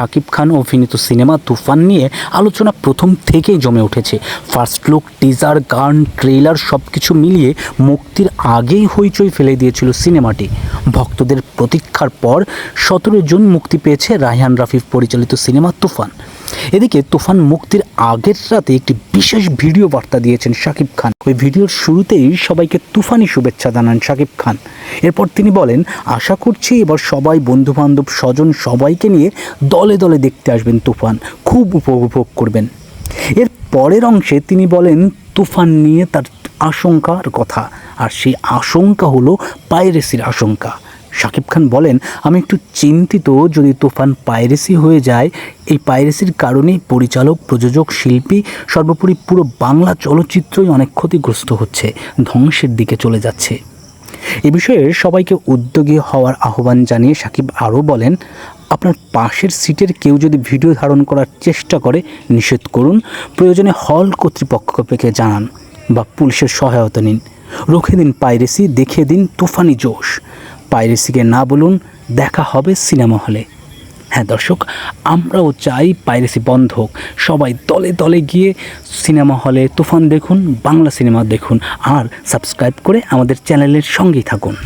শাকিব খান অভিনীত সিনেমা তুফান নিয়ে আলোচনা প্রথম থেকেই জমে উঠেছে। ফার্স্ট লুক, টিজার, গান ট্রেলার সব কিছু মিলিয়ে মুক্তির আগেই হইচই ফেলে দিয়েছিল সিনেমাটি। ভক্তদের প্রতীক্ষার পর সতেরো জুন মুক্তি পেয়েছে রায়হান রাফিফ পরিচালিত সিনেমা তুফান। এদিকে তুফান মুক্তির আগের রাতে একটি বিশেষ ভিডিও বার্তা দিয়েছেন শাকিব খান। ওই ভিডিওর শুরুতেই সবাইকে তুফানি শুভেচ্ছা জানান শাকিব খান। এরপর তিনি বলেন, আশা করছি এবার সবাই, বন্ধুবান্ধব, স্বজন সবাইকে নিয়ে দলে দলে দেখতে আসবেন তুফান। খুব উপভোগ করবেন। এর পরের অংশে তিনি বলেন, তুফান নিয়ে তার আশঙ্কার কথা। আর সেই আশঙ্কা হলো পাইরেসির আশঙ্কা। শাকিব খান বলেন, আমি একটু চিন্তিত যদি তুফান পাইরেসি হয়ে যায়। এই পাইরেসির কারণেই পরিচালক, প্রযোজক, শিল্পী, সর্বোপরি পুরো বাংলা চলচ্চিত্রই অনেক ক্ষতিগ্রস্ত হচ্ছে, ধ্বংসের দিকে চলে যাচ্ছে। এ বিষয়ে সবাইকে উদ্যোগী হওয়ার আহ্বান জানিয়ে সাকিব আরও বলেন, আপনার পাশের সিটের কেউ যদি ভিডিও ধারণ করার চেষ্টা করে, নিষেধ করুন। প্রয়োজনে হল কর্তৃপক্ষকে জানান বা পুলিশের সহায়তা নিন। রুখে দিন পাইরেসি দেখিয়ে দিন তুফানি জোশ। পাইরেসিকে না বলুন, দেখা হবে সিনেমা হলে। হ্যাঁ দর্শক, আমরাও চাই পাইরেসি বন্ধ হোক। সবাই দলে দলে গিয়ে সিনেমা হলে তুফান দেখুন, বাংলা সিনেমা দেখুন, আর সাবস্ক্রাইব করে আমাদের চ্যানেলের সঙ্গেই থাকুন।